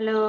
Hello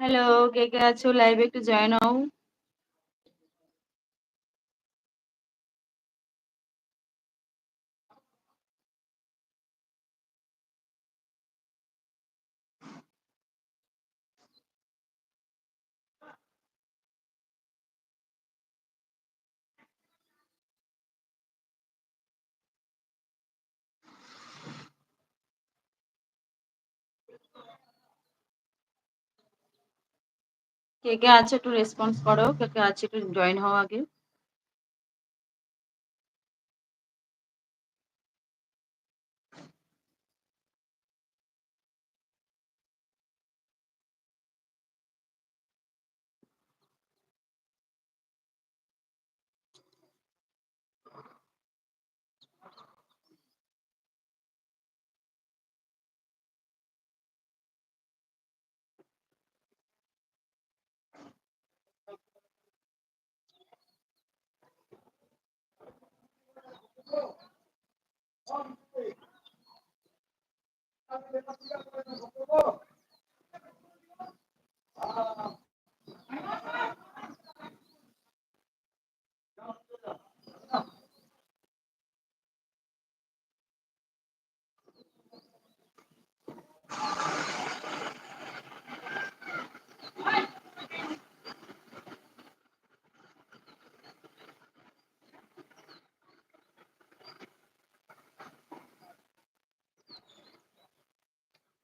hello কে কে আছো? লাইভে একটু জয়েন হও। কে কে আছে একটু রেসপন্স করো কে কে আছে একটু জয়েন হও আগে। Ah,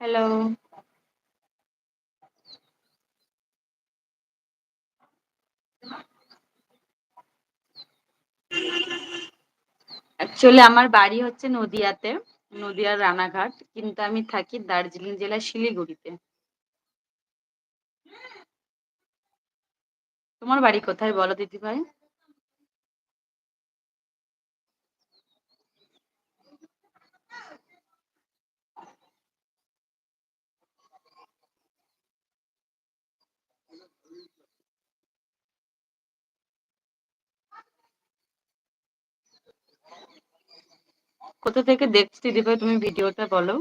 hello. অ্যাকচুয়ালি আমার বাড়ি হচ্ছে নদিয়াতে নদিয়ার রানাঘাট, কিন্তু আমি থাকি দার্জিলিং জেলার শিলিগুড়িতে। তোমার বাড়ি কোথায় বলো দিদি ভাই কোথা থেকে দেখছি দিবে তুমি ভিডিওটা বলো।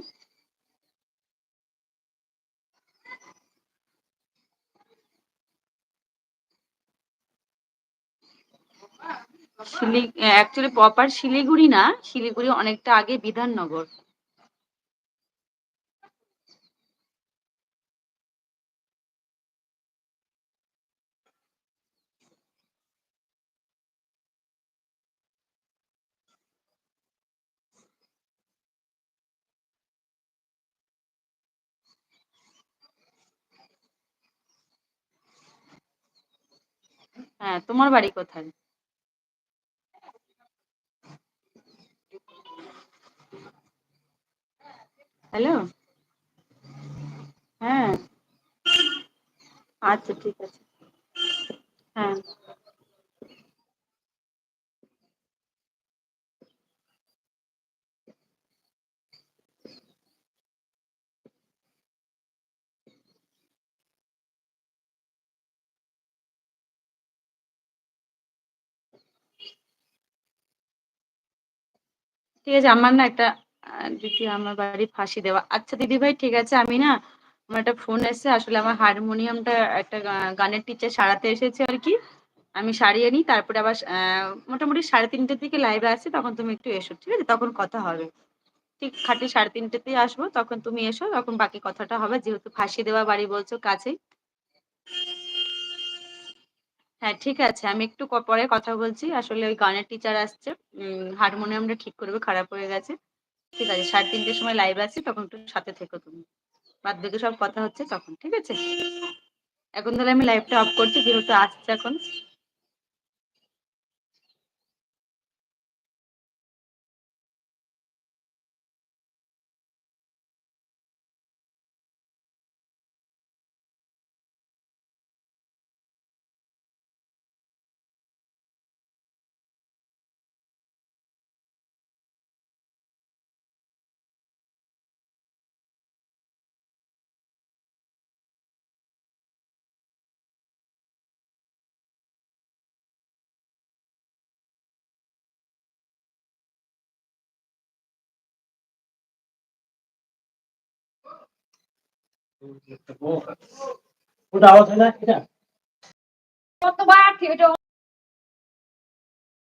শিলি অ্যাকচুয়ালি প্রপার শিলিগুড়ি না, শিলিগুড়ি অনেকটা আগে বিধাননগর। হ্যাঁ তোমার বাড়ি কোথায়? হ্যালো হ্যাঁ। আচ্ছা ঠিক আছে। হ্যাঁ। ঠিক আছে, আমার না একটা দিদি আমার বাড়ি ফাঁসি দেওয়া। আচ্ছা দিদি ভাই, ঠিক আছে, আমি না আমার একটা ফোন এসেছে, আসলে আমার হারমোনিয়ামটা একটা গানের টিচার সারাতে এসেছে আর কি। আমি সারিয়ে নিই, তারপরে আবার মোটামুটি সাড়ে তিনটের দিকে লাইভে আসি তখন তুমি একটু এসো, ঠিক আছে? তখন কথা হবে। ঠিক খাটি সাড়ে তিনটেতেই আসব, তখন তুমি এসো, তখন বাকি কথাটা হবে। যেহেতু ফাঁসি দেওয়া বাড়ি বলছো কাছেই। হ্যাঁ ঠিক আছে। আমি একটু পরে কথা বলছি। আসলে ওই গানের টিচার আসছে। হারমোনিয়ামটা ঠিক করবে, খারাপ হয়ে গেছে। ঠিক আছে, সাড়ে তিনটের সময় লাইভ আছে, তখন একটু সাথে থেকো তুমি। বাদ বাকি সব কথা হচ্ছে তখন, ঠিক আছে? এখন তাহলে আমি লাইভটা অফ করছি, যেহেতু আসছে এখন। ওটা আওয়াজ হয় না? এটা? কতবার?